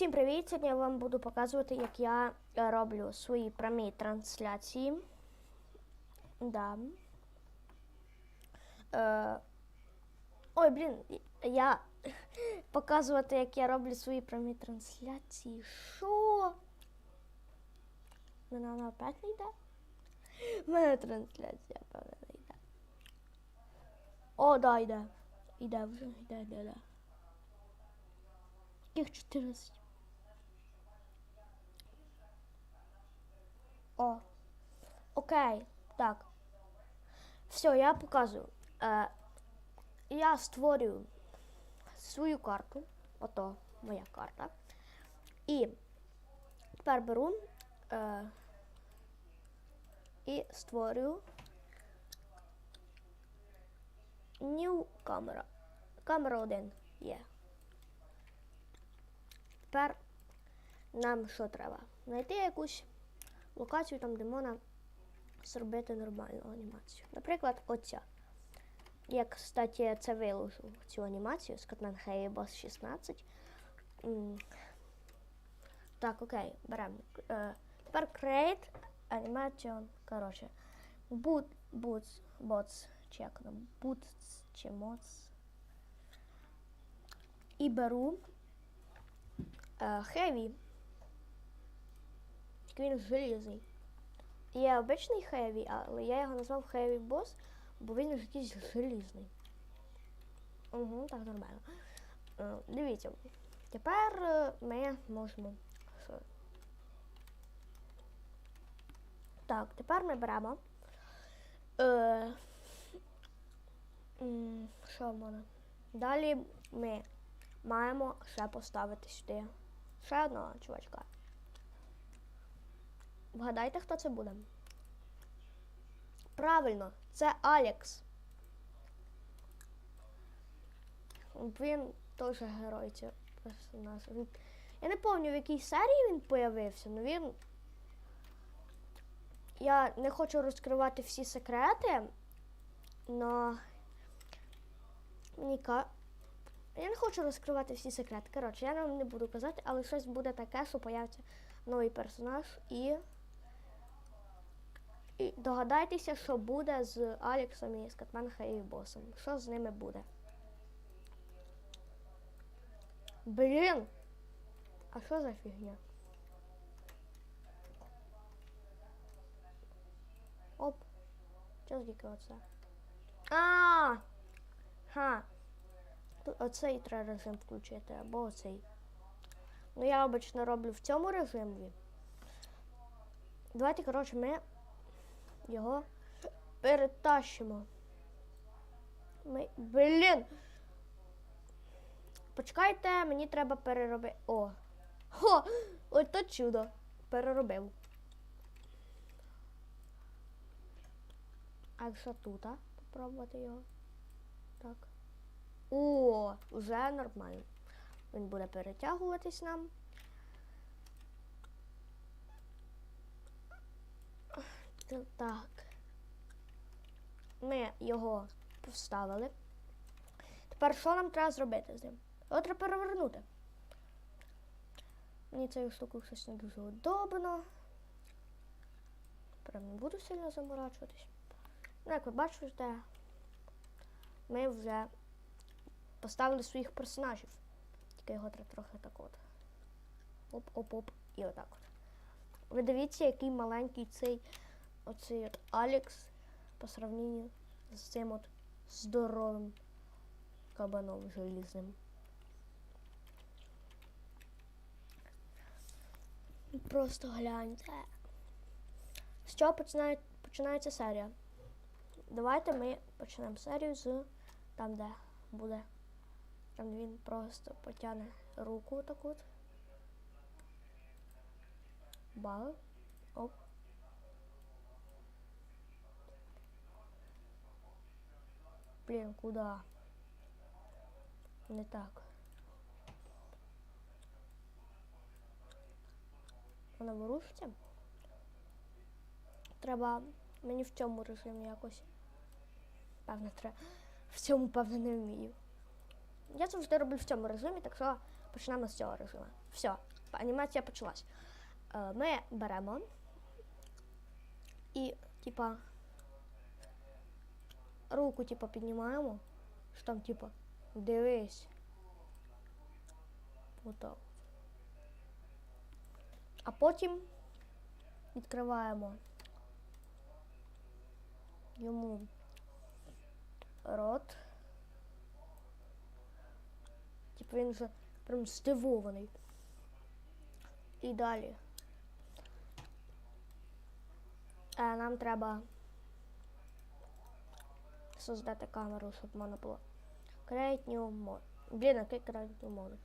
Всім привіт! Сьогодні я вам буду показувати, як я е, роблю свої прямі трансляції. Да. Е, ой, блін, я показувати, як я роблю свої прямі трансляції. Що? Вона опять не йде? У мене трансляція, певно, йде. О, да, йде. Йде вже, йде, йде, йде. Їх 14. О. Окей. Так. Все, я показую. Е, я створюю свою карту. Ото моя карта. І тепер беру е, і створюю New камера. Камера 1 є. Тепер нам що треба? Знайти якусь локацію там, де можна зробити нормальну анімацію. Наприклад, оця. Я, кстати, це виложу цю анімацію з Catman Heavy Boss 16. Так, окей, беремо. Е, тепер create animation. Коротше. Boot, boots, bots, чи як boots чи mods. І беру е, Heavy. Він желізний. Є обичний Heavy, але я його назвав Heavy Boss, бо він якийсь желізний. Угу, так нормально. Е, дивіться. Тепер е, ми можемо. Так, тепер ми беремо. Е, що в мене? Далі ми маємо ще поставити сюди. Ще одного чувачка. Вгадайте, хто це буде? Правильно, це Алекс. Він теж герой цього персонажа. Він- Я не пам'ятаю, в якій серії він появився, але він. Я не хочу розкривати всі секрети, но мені. Я не хочу розкривати всі секрети. Коротше, я вам не буду казати, але щось буде таке, що появиться новий персонаж і. І догадайтеся, що буде з Алексом і і босом. Що з ними буде? Блін! А що за фігня? Оп. Що звідки оце? А! Ха. Тут оцей треба режим включити, або оцей. Ну я обично роблю в цьому режимі. Давайте, коротше, ми його перетащимо. Ми... Блін! Почекайте, мені треба переробити. О! Хо! Ось то чудо! Переробив. А якщо тут, а? Попробувати його. Так. О, вже нормально. Він буде перетягуватись нам. Т- Так. Ми його поставили. Тепер що нам треба зробити з ним? Його треба перевернути. Мені цією штукою щось не дуже удобно. Прям не буду сильно заморачуватись. Ну, як ви бачите, ми вже поставили своїх персонажів. Тільки його треба трохи так от. Оп-оп-оп. І отак от. Ви дивіться, який маленький цей оцей от Алекс по сравненню з цим от здоровим кабаном желізним. Просто гляньте. З чого починає, починається серія? Давайте ми почнемо серію з там, де буде. Там він просто потягне руку так от. Бал. Оп. Блін, куди? Не так. Вона ворушиться? Треба мені в цьому режимі якось. Певне, треба. В цьому, певне, не вмію. Я завжди роблю в цьому режимі, так що почнемо з цього режиму. Все, анімація почалась. Е, Ми беремо і, типа, руку, типа, піднімаємо, що там, типа, дивись. Отак. А потім відкриваємо йому рот. Типу він вже прям здивований. І далі. Е, нам треба создати камеру, щоб можна було. Create new mode. Блін, який create new mode?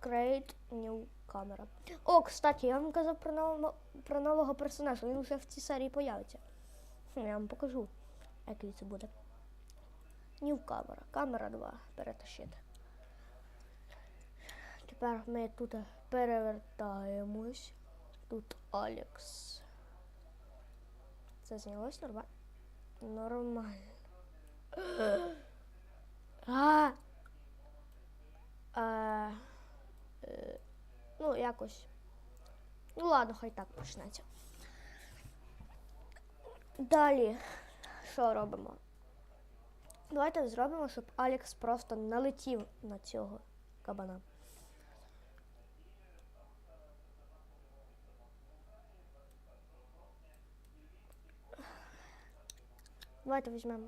Create new camera. О, кстати, я вам казав про нового, про нового персонажа. Він вже в цій серії появиться. Я вам покажу, який це буде. New камера. Камера 2 перетащити. Тепер ми тут перевертаємось. Тут Алекс. Це знялось нормально? Нормально. А! Е, е, ну, якось. Ну ладно, хай так почнеться. Далі, що робимо? Давайте зробимо, щоб Алекс просто налетів на цього кабана. Давайте візьмемо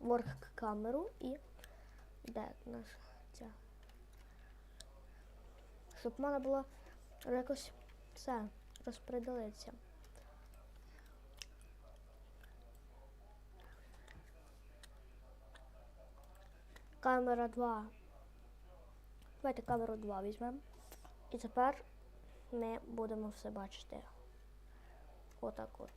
ворк камеру і де наша ця. Щоб можна було якось це розпределитися. Камера 2. Давайте камеру 2 візьмемо. І тепер ми будемо все бачити. Отак от.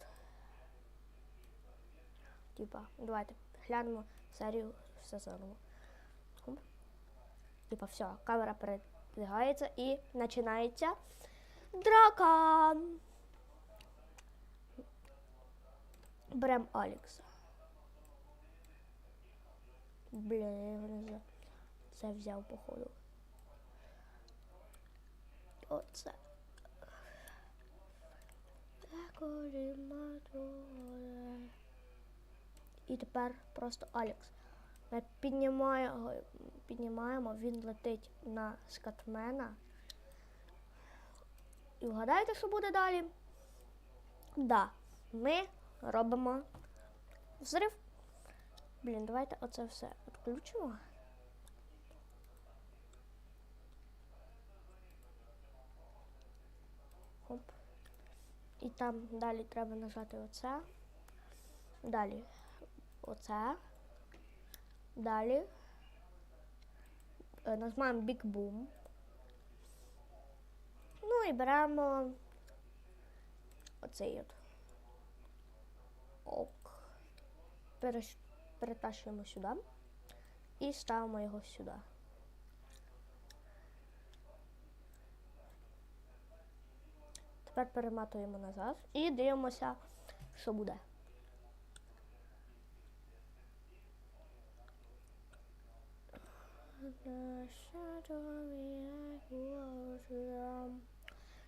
Типа, давайте глянемо серію все заново. Типа, все, камера передвигається і починається драка. Берем Алекса. Блін, я не за це взяв, походу. Оце. І тепер просто Алекс. Ми піднімаємо, піднімаємо, він летить на скатмена. І вгадайте, що буде далі? Да, ми робимо взрив. Блін, давайте оце все відключимо. Оп. І там далі треба нажати оце. Далі оце. Далі. Е, Нажимаємо Big Boom. Ну і беремо оцей от. Ок. Перетащуємо сюди і ставимо його сюди. Тепер перематуємо назад і дивимося, що буде.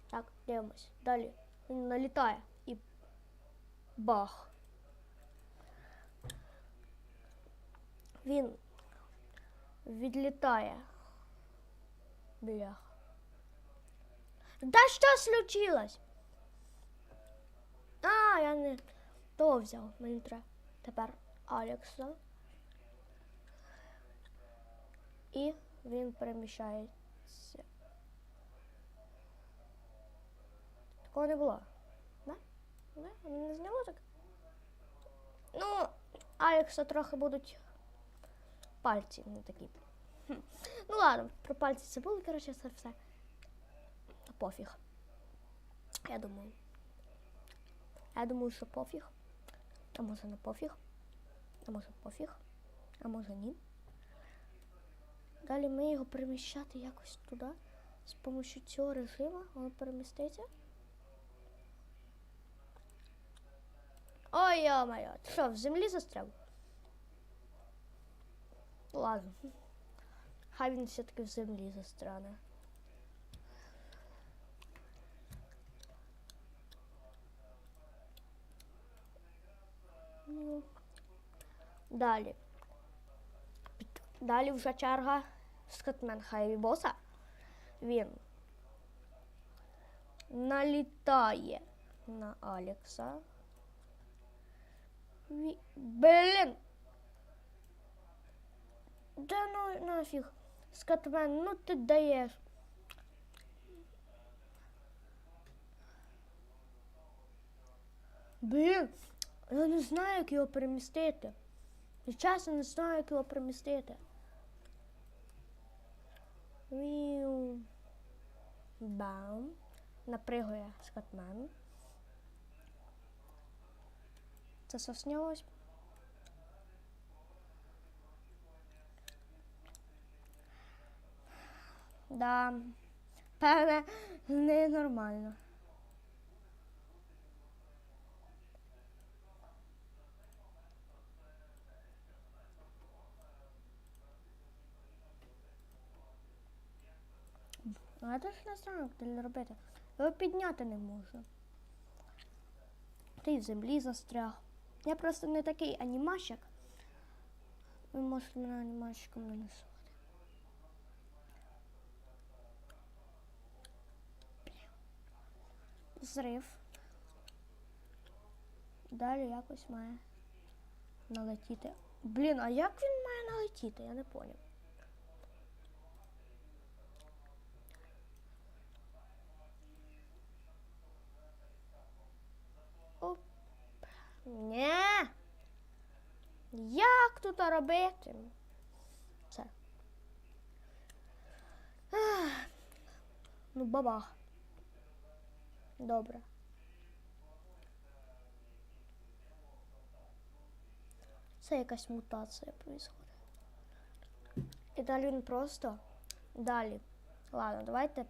Так, дивимось. Далі він налітає і бах. Він відлітає. Блях. Да що случилось? А, я не то взяв. Мені треба тепер Алекса. І він переміщається. Такого не було. Да? Воно не зняло так? Ну, Алекса трохи будуть пальці не такі. Хм. Ну ладно, про пальці це було, коротше, це все. Пофіг. Я думаю. Я думаю, що пофіг. А може не пофіг. А може пофіг. А може ні. Далі ми його переміщати якось туди. З допомогою цього режиму воно переміститься. Ой, йо моє ти що, в землі застряв? Ладно. Хай він все-таки в землі застряне. Ну. Далі. Далі вже черга скатмен Хайві Боса. Він налітає на Алекса. Ві... Блін! Да ну нафіг. Скатмен, ну ти даєш. Блін, я не знаю, як його перемістити. Я чесно не знаю, як його перемістити. Бам. Напригує скатмен. Це соснялось. Да. Певне, ненормально. А я теж не знаю, як робити. Його підняти не можу. Ти в землі застряг. Я просто не такий анімащик. Ви можете мене анімащиком не називати. Зрив. Далі якось має налетіти. Блін, а як він має налетіти? Я не поняв. Оп. Ні. Як тут робити? Ах. Ну, бабах. Добре. Це якась мутація відбувається. І далі він просто. Далі. Ладно, давайте.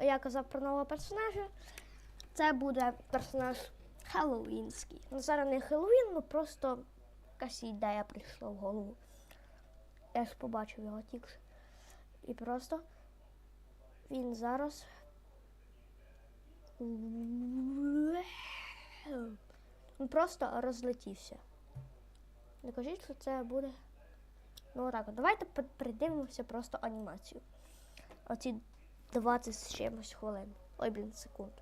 Я казав про нового персонажа. Це буде персонаж Хеллоуінський. Ну, зараз не Хеллоуін, ну просто якась ідея прийшла в голову. Я ж побачив його тільки. І просто він зараз. Він просто розлетівся. Не кажіть, що це буде. Ну отак. Давайте придивимося просто анімацію. Оці 20 з чимось хвилин. Ой, блін, секунд.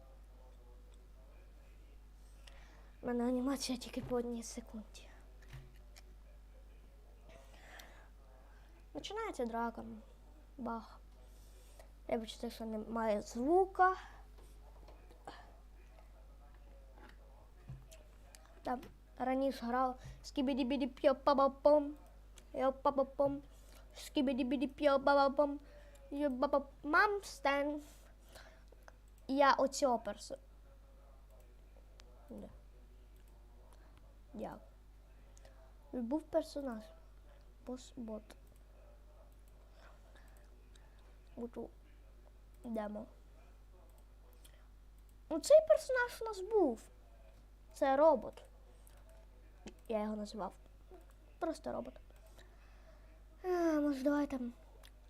У мене анімація тільки по одній секунді. Починається драка. Бах. Вибачте, що немає звука. Там раніше грав скібіді біді п'я па пом я па пом скібіді біді п'я па пом мам стен. Я оцього персо. Да. Дякую. Був персонаж. Бос бот. Буду демо. Ну, цей персонаж у нас був. Це робот. Я його називав. Просто робот. А, може, давай там.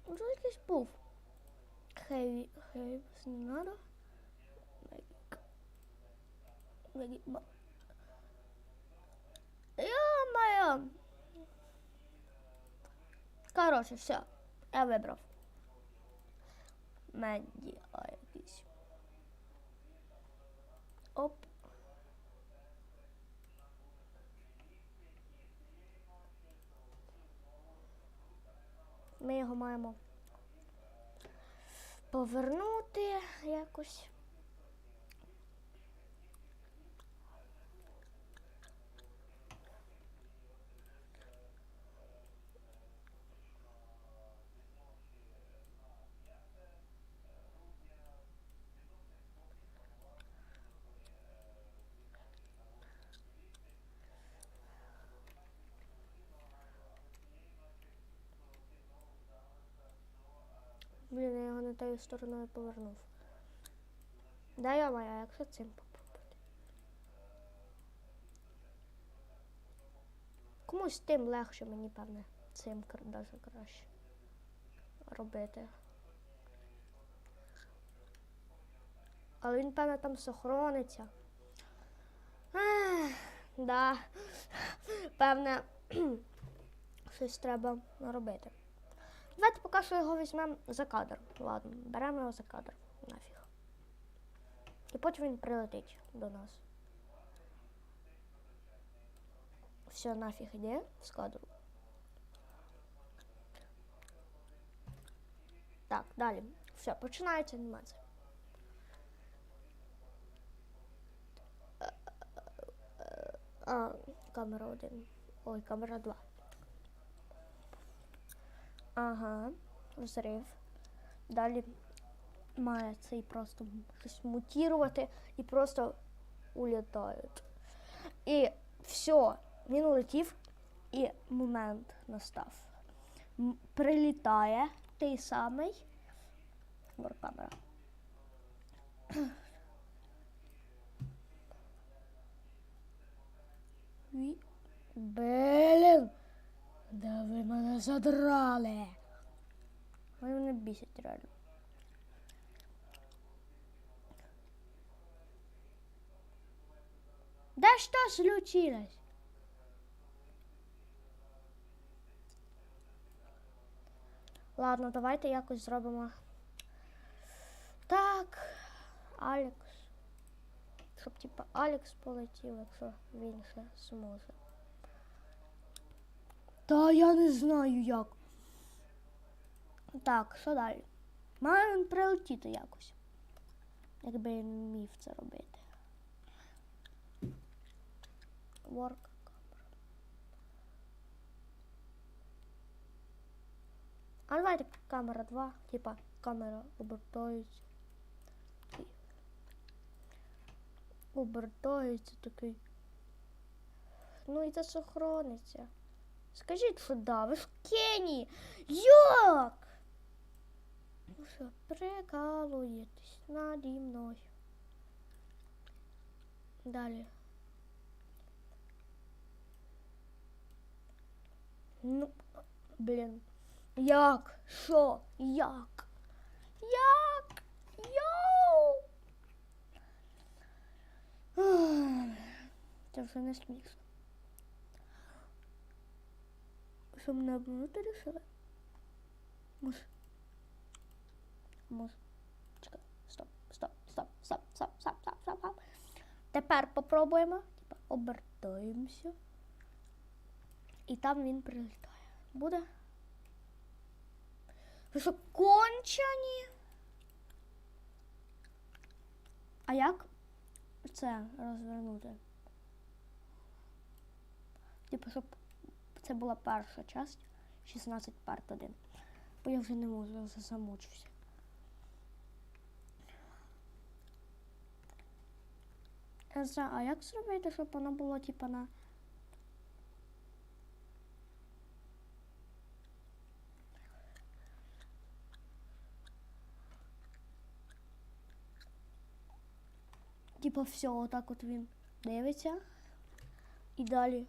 Може, якийсь був. Хеві. Хеві не надо. Мегік. Мегік. Ё-моё! Короче, все. Я вибрав. Медді, а якийсь. Оп. Ми його маємо повернути якось. Блін, я його не тою стороною повернув. Да я моя, якщо цим попробувати. Комусь тим легше, мені певне, цим даже краще робити. Але він, певне, там сохрониться. Ех, да. певне, щось треба робити. Давайте поки що його візьмемо за кадр. Ладно, беремо його за кадр. Нафіг. І потім він прилетить до нас. Все, нафіг іде з кадру. Так, далі. Все, починається анімація. А, камера один. Ой, камера два. Ага, взрив. Далі має цей просто щось мутувати і просто улітають. І все, він улетів, і момент настав. Прилітає той самий. Вор камера. Блін! Да ви мене задрали. Вони мене бісять реально. Да что случилось? Ладно, давайте якось зробимо. Так, Алекс. Щоб типа Алекс полетів, якщо він ще зможе. Та я не знаю як. Так, що далі? Має він прилетіти якось. Якби він міг це робити. Work. А давайте камера 2, типа камера обертається. Обертається такий. Ну і це сохраниться. Скажіть, що да, ви ж Кені! Як? Ну що, прикалуєтесь наді мною. Далі. Ну, блін. Як? Що? Як? Як? Йоу! Ах, Це вже не смішно. Що мене обманути рішили? Муж. Муж. Чекай. Стоп, стоп, стоп, стоп, стоп, стоп, стоп, стоп, стоп. Тепер попробуємо. Типа обертаємося. І там він прилітає. Буде? Ви що, кончені? А як це розвернути? Типу, щоб це була перша часть, 16 парт 1. Бо я вже не можу, я вже. Я а як зробити, щоб воно було типу на. Типа все, отак от він дивиться. І далі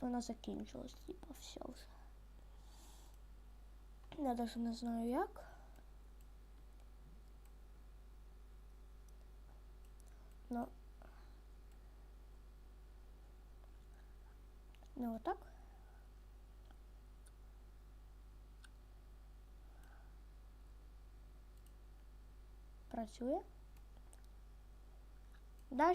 вона закінчилась, типа все вже. Я навіть не знаю як. Ну. Ну отак. Працює. Да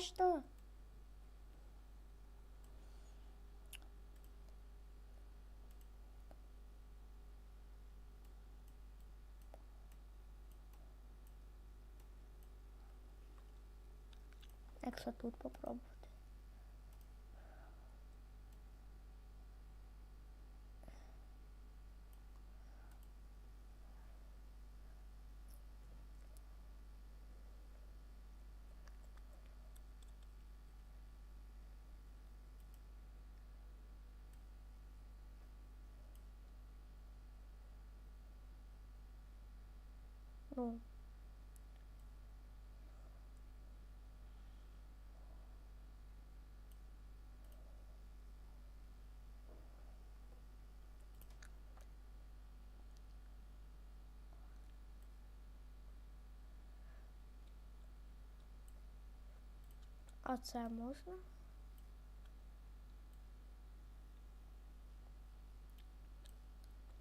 Що? Якщо тут попробувати. Ну. А це можна?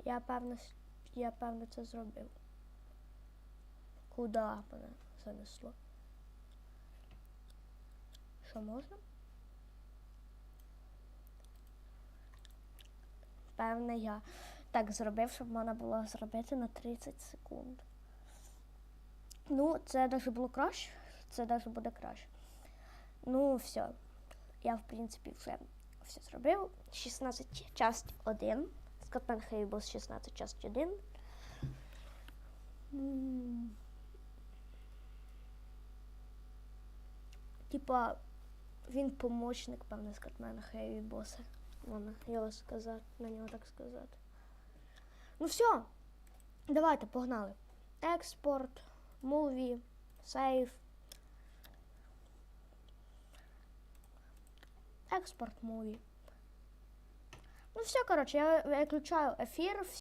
Я певно, я певно це зробив. Куди мене занесло? Що можна? Певне, я так зробив, щоб можна було зробити на 30 секунд. Ну, це навіть було краще, це навіть буде краще. Ну, все. Я, в принципі, вже все зробив. 16 часть 1. Скотмен Хейбус 16 часть 1. Типа, він помічник, певне, Скотмена Хейві боса. Можна його сказати, на нього так сказати. Ну все. Давайте, погнали. Експорт, муві, сейф. Експорт муви. Ну все, короче, я выключаю ефір.